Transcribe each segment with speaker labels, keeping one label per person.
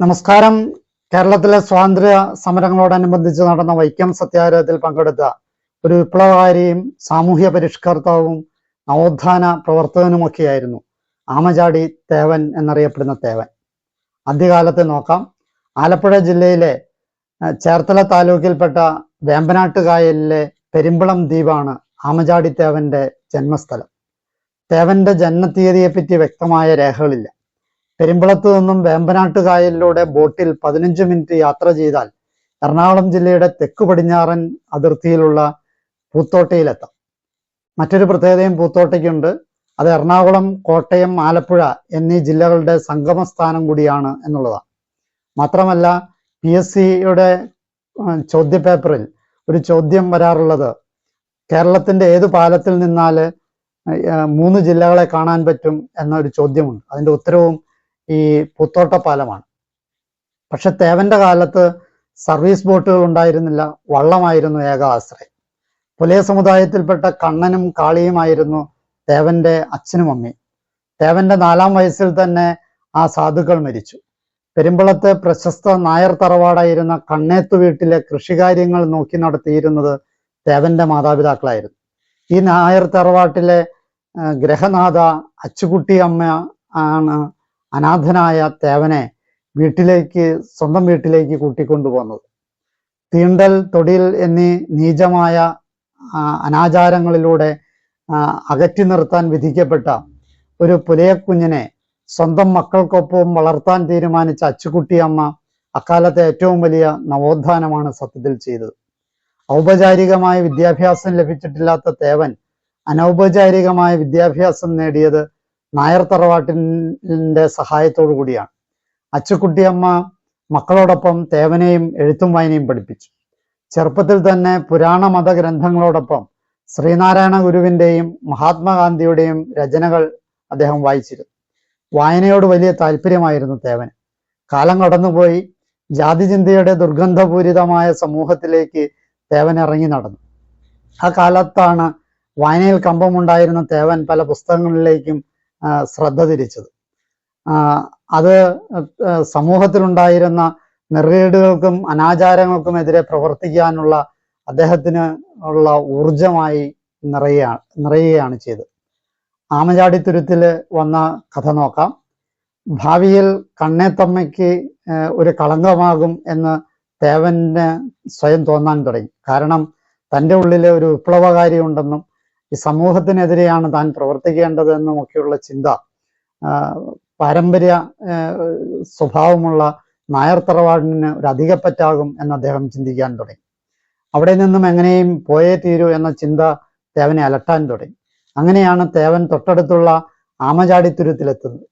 Speaker 1: നമസ്കാരം. കേരളത്തിലെ സ്വാതന്ത്ര്യ സമരങ്ങളോടനുബന്ധിച്ച് നടന്ന വൈക്കം സത്യാഗ്രഹത്തിൽ പങ്കെടുത്ത ഒരു വിപ്ലവകാരിയും സാമൂഹ്യ പരിഷ്കർത്താവും നവോത്ഥാന പ്രവർത്തകനുമൊക്കെയായിരുന്നു ആമചാടി തേവൻ എന്നറിയപ്പെടുന്ന തേവൻ. ആദ്യകാലത്ത് നോക്കാം. ആലപ്പുഴ ജില്ലയിലെ ചേർത്തല താലൂക്കിൽപ്പെട്ട വേമ്പനാട്ടുകായലിലെ പെരുമ്പളം ദ്വീപാണ് ആമചാടി തേവന്റെ ജന്മസ്ഥലം. തേവന്റെ ജന്മതീയതിയെപ്പറ്റി വ്യക്തമായ രേഖകളില്ല. പെരുമ്പളത്തു നിന്നും വേമ്പനാട്ട് കായലിലൂടെ ബോട്ടിൽ പതിനഞ്ച് മിനിറ്റ് യാത്ര ചെയ്താൽ എറണാകുളം ജില്ലയുടെ തെക്ക് പടിഞ്ഞാറൻ അതിർത്തിയിലുള്ള പൂത്തോട്ടയിലെത്താം. മറ്റൊരു പ്രത്യേകതയും പൂത്തോട്ടയ്ക്കുണ്ട്. അത് എറണാകുളം കോട്ടയം ആലപ്പുഴ എന്നീ ജില്ലകളുടെ സംഗമസ്ഥാനം കൂടിയാണ് എന്നുള്ളതാണ്. മാത്രമല്ല പി എസ് സിയുടെ ചോദ്യപേപ്പറിൽ ഒരു ചോദ്യം വരാറുള്ളത്. കേരളത്തിന്റെ ഏത് പാലത്തിൽ നിന്നാൽ മൂന്ന് ജില്ലകളെ കാണാൻ പറ്റും എന്നൊരു ചോദ്യമുണ്ട്. അതിന്റെ ഉത്തരവും ഈ പുത്തോട്ട പാലമാണ് പക്ഷെ തേവന്റെ കാലത്ത് സർവീസ് ബോട്ടുകൾ ഉണ്ടായിരുന്നില്ല വള്ളമായിരുന്നു ഏക ആശ്രയം. പുലയ സമുദായത്തിൽപ്പെട്ട കണ്ണനും കാളിയുമായിരുന്നു തേവന്റെ അച്ഛനും അമ്മയും. തേവന്റെ നാലാം വയസ്സിൽ തന്നെ ആ സാധുക്കൾ മരിച്ചു. പെരുമ്പളത്തെ പ്രശസ്ത നായർ തറവാടായിരുന്ന കണ്ണേത്തു വീട്ടിലെ കൃഷികാര്യങ്ങൾ നോക്കി നടത്തിയിരുന്നത് തേവന്റെ മാതാപിതാക്കളായിരുന്നു. ഈ നായർ തറവാട്ടിലെ ഗ്രഹനാഥ അച്ചുകുട്ടി അമ്മ ആണ് അനാഥനായ തേവനെ വീട്ടിലേക്ക് സ്വന്തം വീട്ടിലേക്ക് കൂട്ടിക്കൊണ്ടുപോകുന്നത് തീണ്ടൽ തൊടിൽ എന്നീ നീചമായ അനാചാരങ്ങളിലൂടെ അകറ്റി നിർത്താൻ വിധിക്കപ്പെട്ട ഒരു പുലയക്കുഞ്ഞിനെ സ്വന്തം മക്കൾക്കൊപ്പം വളർത്താൻ തീരുമാനിച്ച അച്ചുകുട്ടിയമ്മ അക്കാലത്തെ ഏറ്റവും വലിയ നവോത്ഥാനമാണ് സത്യത്തിൽ ചെയ്തത്. ഔപചാരികമായ വിദ്യാഭ്യാസം ലഭിച്ചിട്ടില്ലാത്ത തേവൻ അനൗപചാരികമായ വിദ്യാഭ്യാസം നേടിയത് നായർ തറവാട്ടിന്റെ സഹായത്തോടു കൂടിയാണ്. അച്ചുക്കുട്ടിയമ്മ മക്കളോടൊപ്പം തേവനെയും എഴുത്തും വായനയും പഠിപ്പിച്ചു. ചെറുപ്പത്തിൽ തന്നെ പുരാണ മത ഗ്രന്ഥങ്ങളോടൊപ്പം ശ്രീനാരായണ ഗുരുവിന്റെയും മഹാത്മാഗാന്ധിയുടെയും രചനകൾ അദ്ദേഹം വായിച്ചിരുന്നു. വായനയോട് വലിയ താല്പര്യമായിരുന്നു തേവന്. കാലം കടന്നുപോയി ജാതിചിന്തയുടെ ദുർഗന്ധപൂരിതമായ സമൂഹത്തിലേക്ക് തേവൻ ഇറങ്ങി നടന്നു. ആ കാലത്താണ് വായനയിൽ കമ്പമുണ്ടായിരുന്ന തേവൻ പല പുസ്തകങ്ങളിലേക്കും ശ്രദ്ധ തിരിച്ചത്. അത് സമൂഹത്തിലുണ്ടായിരുന്ന നെറുകേടുകൾക്കും അനാചാരങ്ങൾക്കും എതിരെ പ്രവർത്തിക്കാനുള്ള അദ്ദേഹത്തിന് ഉള്ള ഊർജമായി നിറയുകയാണ് നിറയുകയാണ് ചെയ്തത്. ആമചാടിത്തുരുത്തിൽ വന്ന കഥ നോക്കാം. ഭാവിയിൽ കണ്ണേത്തമ്മയ്ക്ക് ഒരു കളങ്കമാകും എന്ന് തേവന് സ്വയം തോന്നാൻ തുടങ്ങി. കാരണം തന്റെ ഉള്ളിലെ ഒരു വിപ്ലവകാരി ഉണ്ടെന്നും ഈ സമൂഹത്തിനെതിരെയാണ് താൻ പ്രവർത്തിക്കേണ്ടത് എന്നുമൊക്കെയുള്ള ചിന്ത പാരമ്പര്യ സ്വഭാവമുള്ള നായർ തറവാടിന് ഒരു അധികപ്പറ്റാകും എന്ന് അദ്ദേഹം ചിന്തിക്കാൻ തുടങ്ങി. അവിടെ നിന്നും എങ്ങനെയും പോയേ തീരൂ എന്ന ചിന്ത തേവനെ അലട്ടാൻ തുടങ്ങി. അങ്ങനെയാണ് തേവൻ തൊട്ടടുത്തുള്ള ആമചാടിത്തുരുത്തിലെത്തുന്നത്.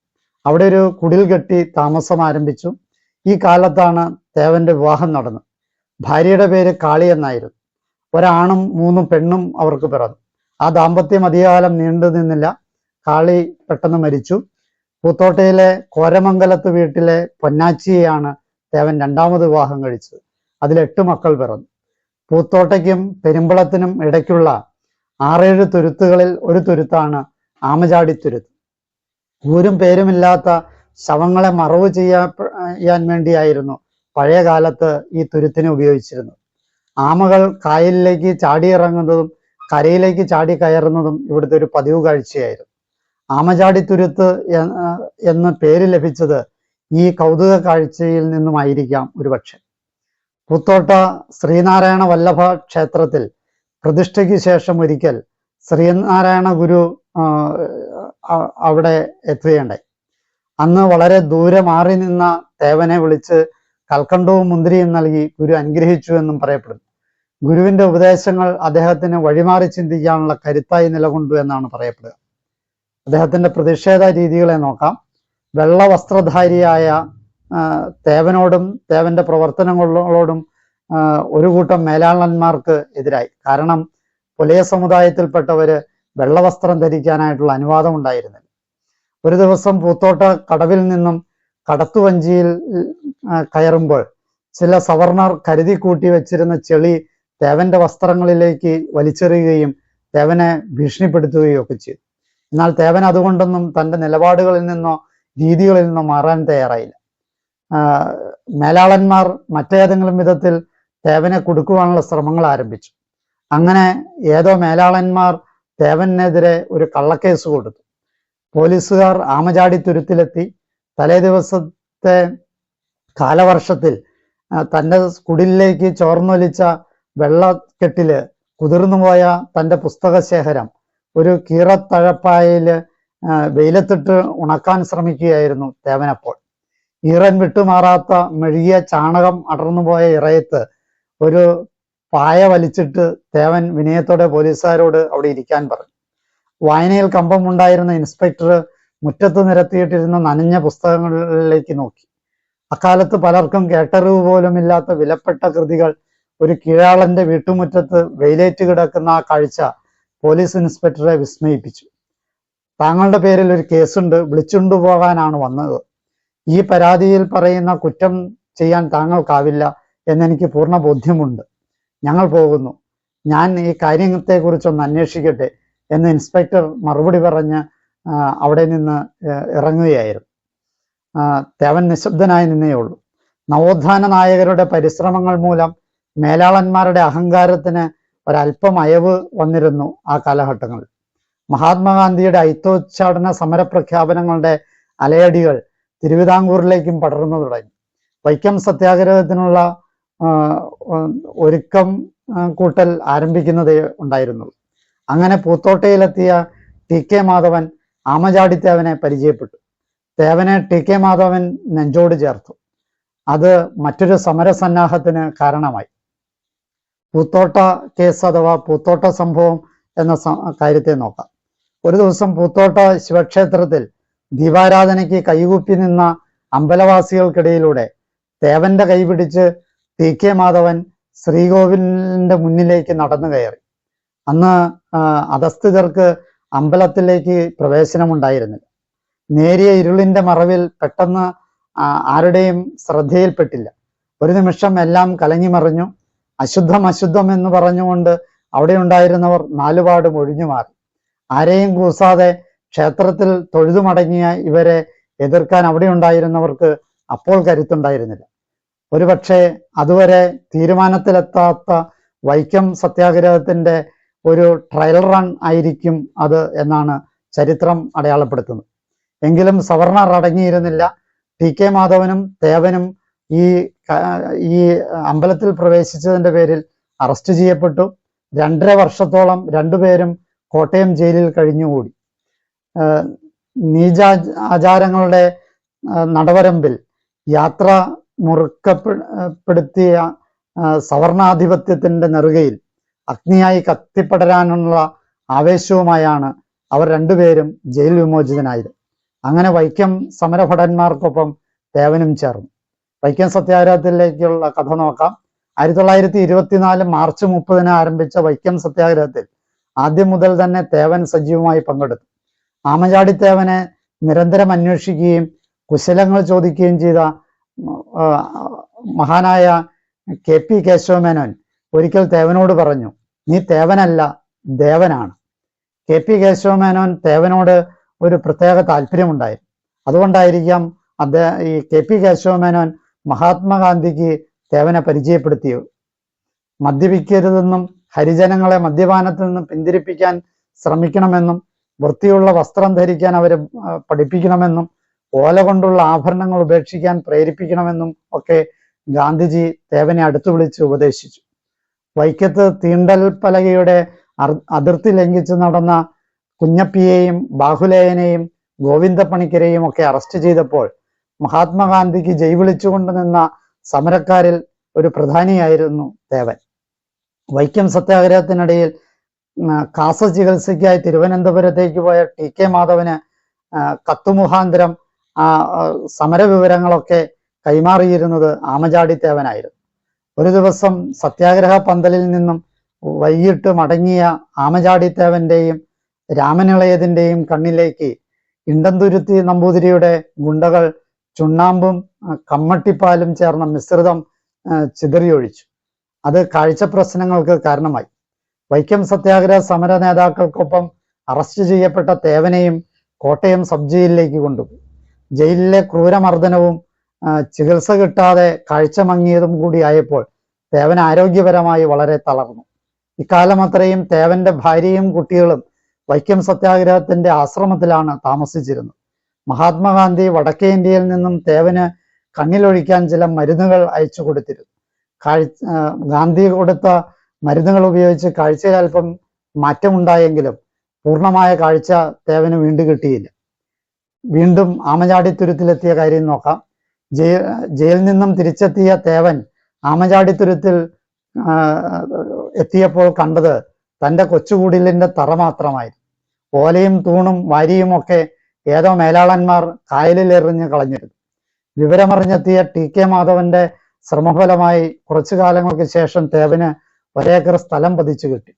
Speaker 1: അവിടെ ഒരു കുടിൽ കെട്ടി താമസം ആരംഭിച്ചു. ഈ കാലത്താണ് തേവന്റെ വിവാഹം നടന്നത്. ഭാര്യയുടെ പേര് കാളി എന്നായിരുന്നു. ഒരാണും മൂന്നും പെണ്ണും അവർക്ക് പിറന്നു. ആ ദാമ്പത്യം അധികകാലം നീണ്ടു നിന്നില്ല. കാളി പെട്ടെന്ന് മരിച്ചു. പൂത്തോട്ടയിലെ കോരമംഗലത്ത് വീട്ടിലെ പൊന്നാച്ചിയെയാണ് തേവൻ രണ്ടാമത് വിവാഹം കഴിച്ചത്. അതിൽ എട്ട് മക്കൾ പിറന്നു. പൂത്തോട്ടയ്ക്കും പെരുമ്പളത്തിനും ഇടയ്ക്കുള്ള ആറേഴ് തുരുത്തുകളിൽ ഒരു തുരുത്താണ് ആമചാടി തുരുത്ത്. ഊരും പേരുമില്ലാത്ത ശവങ്ങളെ മറവ് ചെയ്യാ ചെയ്യാൻ വേണ്ടിയായിരുന്നു പഴയ കാലത്ത് ഈ തുരുത്തിനെ ഉപയോഗിച്ചിരുന്നത്. ആമകൾ കായലിലേക്ക് ചാടിയിറങ്ങുന്നതും കരയിലേക്ക് ചാടി കയറുന്നതും ഇവിടുത്തെ ഒരു പതിവ് കാഴ്ചയായിരുന്നു. ആമചാടിത്തുരുത്ത് തുരുത്ത് എന്ന് പേര് ലഭിച്ചത് ഈ കൗതുക കാഴ്ചയിൽ നിന്നുമായിരിക്കാം ഒരുപക്ഷെ. പുത്തോട്ട ശ്രീനാരായണ വല്ലഭ ക്ഷേത്രത്തിൽ പ്രതിഷ്ഠയ്ക്ക് ശേഷം ഒരിക്കൽ ശ്രീനാരായണ ഗുരു അവിടെ എത്തുകയുണ്ടായി. അന്ന് വളരെ ദൂരെ മാറി നിന്ന തേവനെ വിളിച്ച് കൽക്കണ്ടവും മുന്തിരിയും നൽകി ഗുരു അനുഗ്രഹിച്ചു എന്നും പറയപ്പെടുന്നു. ഗുരുവിന്റെ ഉപദേശങ്ങൾ അദ്ദേഹത്തിന് വഴിമാറി ചിന്തിക്കാനുള്ള കരുത്തായി നിലകൊണ്ടു എന്നാണ് പറയപ്പെടുക. അദ്ദേഹത്തിന്റെ പ്രതിഷേധ രീതികളെ നോക്കാം. വെള്ള വസ്ത്രധാരിയായ തേവനോടും തേവന്റെ പ്രവർത്തനങ്ങളോടും ഒരു കൂട്ടം മേലാളന്മാർക്ക് എതിരായി. കാരണം പുലയ സമുദായത്തിൽപ്പെട്ടവര് വെള്ളവസ്ത്രം ധരിക്കാനായിട്ടുള്ള അനുവാദം ഉണ്ടായിരുന്നില്ല. ഒരു ദിവസം പൂത്തോട്ട കടവിൽ നിന്നും കടത്തുവഞ്ചിയിൽ കയറുമ്പോൾ ചില സവർണർ കരുതി കൂട്ടി വെച്ചിരുന്ന ചെളി തേവന്റെ വസ്ത്രങ്ങളിലേക്ക് വലിച്ചെറിയുകയും തേവനെ ഭീഷണിപ്പെടുത്തുകയും ഒക്കെ ചെയ്തു. എന്നാൽ തേവൻ അതുകൊണ്ടൊന്നും തന്റെ നിലപാടുകളിൽ നിന്നോ രീതികളിൽ നിന്നോ മാറാൻ തയ്യാറായില്ല. മേലാളന്മാർ മറ്റേതെങ്കിലും വിധത്തിൽ തേവനെ കൊടുക്കുവാനുള്ള ശ്രമങ്ങൾ ആരംഭിച്ചു. അങ്ങനെ ഏതോ മേലാളന്മാർ തേവനെതിരെ ഒരു കള്ളക്കേസ് കൊടുത്തു. പോലീസുകാർ ആമചാടി തുരുത്തിലെത്തി. തലേ ദിവസത്തെ കാലവർഷത്തിൽ തന്റെ തന്റെ കുടിലിലേക്ക് ചോർന്നൊലിച്ച വെള്ളക്കെട്ടിൽ കുതിർന്നുപോയ തന്റെ പുസ്തകശേഖരം ഒരു കീറത്തഴപ്പായയിൽ വെയിലത്തിട്ട് ഉണക്കാൻ ശ്രമിക്കുകയായിരുന്നു തേവനപ്പോൾ ഈറൻ വിട്ടുമാറാത്ത മെഴുകിയ ചാണകം അടർന്നുപോയ ഇറയത്ത് ഒരു പായ വലിച്ചിട്ട് തേവൻ വിനയത്തോടെ പോലീസുകാരോട് അവിടെ ഇരിക്കാൻ പറഞ്ഞു. വായനയിൽ കമ്പമുണ്ടായിരുന്ന ഇൻസ്പെക്ടർ മുറ്റത്ത് നിരത്തിയിട്ടിരുന്ന നനഞ്ഞ പുസ്തകങ്ങളിലേക്ക് നോക്കി. അക്കാലത്ത് പലർക്കും കേട്ടറിവ് പോലുമില്ലാത്ത വിലപ്പെട്ട കൃതികൾ ഒരു കീഴാളന്റെ വീട്ടുമുറ്റത്ത് വെയിലേറ്റ് കിടക്കുന്ന ആ കാഴ്ച പോലീസ് ഇൻസ്പെക്ടറെ വിസ്മയിപ്പിച്ചു. താങ്കളുടെ പേരിൽ ഒരു കേസുണ്ട് വിളിച്ചുകൊണ്ടുപോകാനാണ് വന്നത്. ഈ പരാതിയിൽ പറയുന്ന കുറ്റം ചെയ്യാൻ താങ്കൾക്കാവില്ല എന്നെനിക്ക് പൂർണ ബോധ്യമുണ്ട്. ഞങ്ങൾ പോകുന്നു. ഞാൻ ഈ കാര്യത്തെക്കുറിച്ചൊന്ന് അന്വേഷിക്കട്ടെ എന്ന് ഇൻസ്പെക്ടർ മറുപടി പറഞ്ഞ് അവിടെ നിന്ന് ഇറങ്ങുകയായിരുന്നു. തേവൻ നിശബ്ദനായി നിന്നേ ഉള്ളൂ നവോത്ഥാന നായകരുടെ പരിശ്രമങ്ങൾ മൂലം മേലാളന്മാരുടെ അഹങ്കാരത്തിന് ഒരല്പം അയവ് വന്നിരുന്നു ആ കാലഘട്ടങ്ങളിൽ മഹാത്മാഗാന്ധിയുടെ ഐത്തോച്ചാടന സമരപ്രഖ്യാപനങ്ങളുടെ അലയടികൾ തിരുവിതാംകൂറിലേക്കും പടർന്നു തുടങ്ങി. വൈക്കം സത്യാഗ്രഹത്തിനുള്ള ഒരുക്കം കൂട്ടൽ ആരംഭിക്കുന്നതേ ഉണ്ടായിരുന്നു. അങ്ങനെ പൂത്തോട്ടയിലെത്തിയ ടി കെ മാധവൻ ആമചാടിത്തേവനെ പരിചയപ്പെട്ടു. തേവനെ ടി കെ മാധവൻ നെഞ്ചോട് ചേർത്തു. അത് മറ്റൊരു സമരസന്നാഹത്തിന് കാരണമായി. പൂത്തോട്ട കേസ് അഥവാ പൂത്തോട്ട സംഭവം എന്ന കാര്യത്തെ നോക്കാം. ഒരു ദിവസം പൂത്തോട്ട ശിവക്ഷേത്രത്തിൽ ദീപാരാധനയ്ക്ക് കൈകൂപ്പി നിന്ന അമ്പലവാസികൾക്കിടയിലൂടെ ദേവന്റെ കൈപിടിച്ച് ടി കെ മാധവൻ ശ്രീകോവിലിന്റെ മുന്നിലേക്ക് നടന്നു കയറി. അന്ന് അധസ്ഥിതർക്ക് അമ്പലത്തിലേക്ക് പ്രവേശനമുണ്ടായിരുന്നില്ല. നേരിയ ഇരുളിന്റെ മറവിൽ പെട്ടെന്ന് ആരുടെയും ശ്രദ്ധയിൽപ്പെട്ടില്ല. ഒരു നിമിഷം എല്ലാം കലങ്ങി മറിഞ്ഞു. അശുദ്ധം അശുദ്ധം എന്ന് പറഞ്ഞുകൊണ്ട് അവിടെ ഉണ്ടായിരുന്നവർ നാലുപാടും ഒഴിഞ്ഞു മാറി. ആരെയും കൂസാതെ ക്ഷേത്രത്തിൽ തൊഴുതുമടങ്ങിയ ഇവരെ എതിർക്കാൻ അവിടെ ഉണ്ടായിരുന്നവർക്ക് അപ്പോൾ കരുത്തുണ്ടായിരുന്നില്ല. ഒരുപക്ഷെ അതുവരെ തീരുമാനത്തിലെത്താത്ത വൈക്കം സത്യാഗ്രഹത്തിന്റെ ഒരു ട്രയൽ റൺ ആയിരിക്കും അത് എന്നാണ് ചരിത്രം അടയാളപ്പെടുത്തുന്നത്. എങ്കിലും സവർണർ അടങ്ങിയിരുന്നില്ല. ടി കെ മാധവനും തേവനും ഈ ഈ അമ്പലത്തിൽ പ്രവേശിച്ചതിന്റെ പേരിൽ അറസ്റ്റ് ചെയ്യപ്പെട്ടു. രണ്ടര വർഷത്തോളം രണ്ടുപേരും കോട്ടയം ജയിലിൽ കഴിഞ്ഞുകൂടി. നീചാ ആചാരങ്ങളുടെ നടവരമ്പിൽ യാത്ര മുറുക്കപ്പെടുത്തിയ സവർണാധിപത്യത്തിന്റെ നെറുകയിൽ അഗ്നിയായി കത്തിപ്പടരാനുള്ള ആവേശവുമായാണ് അവർ രണ്ടുപേരും ജയിൽ വിമോചിതനായത്. അങ്ങനെ വൈക്കം സമരഭടന്മാർക്കൊപ്പം തേവനും ചേർന്നു. വൈക്കം സത്യാഗ്രഹത്തിലേക്കുള്ള കഥ നോക്കാം. ആയിരത്തി തൊള്ളായിരത്തി ഇരുപത്തിനാല് മാർച്ച് മുപ്പതിന് ആരംഭിച്ച വൈക്കം സത്യാഗ്രഹത്തിൽ ആദ്യം മുതൽ തന്നെ തേവൻ സജീവമായി പങ്കെടുത്തു. ആമചാടി തേവനെ നിരന്തരം അന്വേഷിക്കുകയും കുശലങ്ങൾ ചോദിക്കുകയും ചെയ്ത മഹാനായ കെ പി കേശവമേനോൻ ഒരിക്കൽ തേവനോട് പറഞ്ഞു നീ തേവനല്ല ദേവനാണ്. കെ പി കേശവമേനോൻ തേവനോട് ഒരു പ്രത്യേക താല്പര്യമുണ്ടായിരുന്നു. അതുകൊണ്ടായിരിക്കാം അദ്ദേഹം ഈ കെ പി കേശവമേനോൻ മഹാത്മാഗാന്ധിക്ക് തേവനെ പരിചയപ്പെടുത്തിയത് മദ്യപിക്കരുതെന്നും ഹരിജനങ്ങളെ മദ്യപാനത്തിൽ നിന്നും പിന്തിരിപ്പിക്കാൻ ശ്രമിക്കണമെന്നും വൃത്തിയുള്ള വസ്ത്രം ധരിക്കാൻ അവരെ പഠിപ്പിക്കണമെന്നും ഓല കൊണ്ടുള്ള ആഭരണങ്ങൾ ഉപേക്ഷിക്കാൻ പ്രേരിപ്പിക്കണമെന്നും ഒക്കെ ഗാന്ധിജി തേവനെ അടുത്തു വിളിച്ച് ഉപദേശിച്ചു. വൈക്കത്ത് തീണ്ടൽ പലകയുടെ അതിർത്തി ലംഘിച്ച് നടന്ന കുഞ്ഞപ്പിയെയും ബാഹുലേയനെയും ഗോവിന്ദപ്പണിക്കരെയും ഒക്കെ അറസ്റ്റ് ചെയ്തപ്പോൾ മഹാത്മാഗാന്ധിക്ക് ജയ് വിളിച്ചുകൊണ്ട് നിന്ന സമരക്കാരിൽ ഒരു പ്രധാനിയായിരുന്നു ദേവൻ. വൈക്കം സത്യാഗ്രഹത്തിനിടയിൽ കാസ ചികിത്സയ്ക്കായി തിരുവനന്തപുരത്തേക്ക് പോയ ടി കെ മാധവന് കത്തുമുഖാന്തരം ആ, സമരവിവരങ്ങളൊക്കെ കൈമാറിയിരുന്നത് ആമചാടി തേവനായിരുന്നു ഒരു ദിവസം സത്യാഗ്രഹ പന്തലിൽ നിന്നും വൈകിട്ട് മടങ്ങിയ ആമചാടി തേവന്റെയും രാമനിളയതിന്റെയും കണ്ണിലേക്ക് ഇണ്ടന്തുരുത്തി നമ്പൂതിരിയുടെ ഗുണ്ടകൾ ചുണ്ണാമ്പും കമ്മട്ടിപ്പാലും ചേർന്ന മിശ്രിതം ചിതറിയൊഴിച്ചു. അത് കാഴ്ച പ്രശ്നങ്ങൾക്ക് കാരണമായി. വൈക്കം സത്യാഗ്രഹ സമര നേതാക്കൾക്കൊപ്പം അറസ്റ്റ് ചെയ്യപ്പെട്ട തേവനെയും കോട്ടയം സബ് ജയിലിലേക്ക് കൊണ്ടുപോയി. ജയിലിലെ ക്രൂരമർദ്ദനവും ചികിത്സ കിട്ടാതെ കാഴ്ച മങ്ങിയതും കൂടി ആയപ്പോൾ തേവൻ ആരോഗ്യപരമായി വളരെ തളർന്നു. ഇക്കാലം അത്രയും തേവന്റെ ഭാര്യയും കുട്ടികളും വൈക്കം സത്യാഗ്രഹത്തിന്റെ ആശ്രമത്തിലാണ് താമസിച്ചിരുന്നത്. മഹാത്മാഗാന്ധി വടക്കേ ഇന്ത്യയിൽ നിന്നും തേവന് കണ്ണിലൊഴിക്കാൻ ചില മരുന്നുകൾ അയച്ചു കൊടുത്തിരുന്നു. കാഴ്ച ഗാന്ധി കൊടുത്ത മരുന്നുകൾ ഉപയോഗിച്ച് കാഴ്ചയിൽ അല്പം മാറ്റമുണ്ടായെങ്കിലും പൂർണമായ കാഴ്ച തേവന് വീണ്ടും കിട്ടിയില്ല. വീണ്ടും ആമചാടിത്തുരുത്തിലെത്തിയ കാര്യം നോക്കാം. ജയിൽ ജയിലിൽ നിന്നും തിരിച്ചെത്തിയ തേവൻ ആമചാടിത്തുരുത്തിൽ എത്തിയപ്പോൾ കണ്ടത് തന്റെ കൊച്ചുകൂടിലിന്റെ തറ മാത്രമായിരുന്നു. ഓലയും തൂണും വാരിയും ഒക്കെ ഏതോ മേലാളന്മാർ കായലിൽ എറിഞ്ഞ് കളഞ്ഞിരുന്നു. വിവരമറിഞ്ഞെത്തിയ ടി കെ മാധവന്റെ ശ്രമഫലമായി കുറച്ചു കാലങ്ങൾക്ക് ശേഷം തേവന് ഒരേക്കർ സ്ഥലം പതിച്ചു കിട്ടി.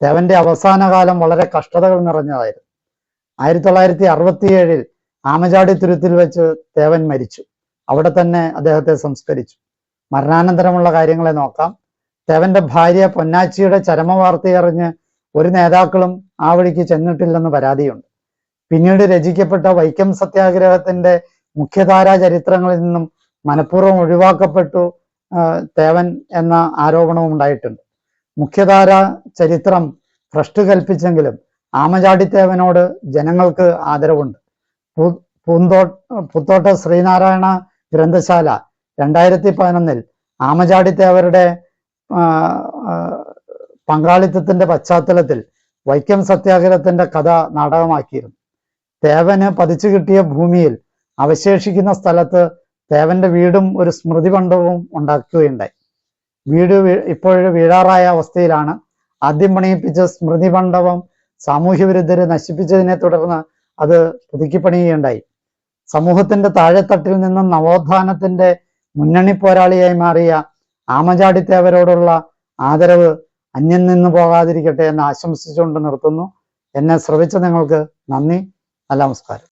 Speaker 1: തേവന്റെ അവസാന കാലം വളരെ കഷ്ടതകൾ നിറഞ്ഞതായിരുന്നു. ആയിരത്തി തൊള്ളായിരത്തി അറുപത്തിയേഴിൽ ആമചാടി തുരുത്തിൽ വെച്ച് തേവൻ മരിച്ചു. അവിടെ തന്നെ അദ്ദേഹത്തെ സംസ്കരിച്ചു. മരണാനന്തരമുള്ള കാര്യങ്ങളെ നോക്കാം. തേവന്റെ ഭാര്യ പൊന്നാച്ചിയുടെ ചരമവാർത്തയറിഞ്ഞ് ഒരു നേതാക്കളും ആ വഴിക്ക് ചെന്നിട്ടില്ലെന്ന് പരാതിയുണ്ട്. പിന്നീട് രചിക്കപ്പെട്ട വൈക്കം സത്യാഗ്രഹത്തിന്റെ മുഖ്യധാരാ ചരിത്രങ്ങളിൽ നിന്നും മനഃപൂർവം ഒഴിവാക്കപ്പെട്ടു തേവൻ എന്ന ആരോപണവും ഉണ്ടായിട്ടുണ്ട്. മുഖ്യധാര ചരിത്രം ഭ്രഷ്ട് കൽപ്പിച്ചെങ്കിലും ആമചാടിത്തേവനോട് ജനങ്ങൾക്ക് ആദരവുണ്ട്. പൂന്തോ പുത്തോട്ട ശ്രീനാരായണ ഗ്രന്ഥശാല രണ്ടായിരത്തി പതിനൊന്നിൽ ആമചാടിത്തേവരുടെ പങ്കാളിത്തത്തിന്റെ പശ്ചാത്തലത്തിൽ വൈക്കം സത്യാഗ്രഹത്തിന്റെ കഥ നാടകമാക്കിയിരുന്നു. തേവന് പതിച്ചു കിട്ടിയ ഭൂമിയിൽ അവശേഷിക്കുന്ന സ്ഥലത്ത് തേവന്റെ വീടും ഒരു സ്മൃതി പണ്ടവും ഉണ്ടാക്കുകയുണ്ടായി. വീട് ഇപ്പോഴും വീഴാറായ അവസ്ഥയിലാണ്. ആദ്യം പണിയിപ്പിച്ച സ്മൃതി മണ്ഡപം സാമൂഹ്യ വിരുദ്ധര് നശിപ്പിച്ചതിനെ തുടർന്ന് അത് പുതുക്കി പണിയുകയുണ്ടായി സമൂഹത്തിന്റെ താഴെത്തട്ടിൽ നിന്നും നവോത്ഥാനത്തിന്റെ മുന്നണി പോരാളിയായി മാറിയ ആമചാടി തേവരോടുള്ള ആദരവ് അന്യം നിന്ന് പോകാതിരിക്കട്ടെ എന്ന് ആശംസിച്ചുകൊണ്ട് നിർത്തുന്നു. എന്നെ ശ്രവിച്ച നിങ്ങൾക്ക് നന്ദി. നല്ല നമസ്കാരം.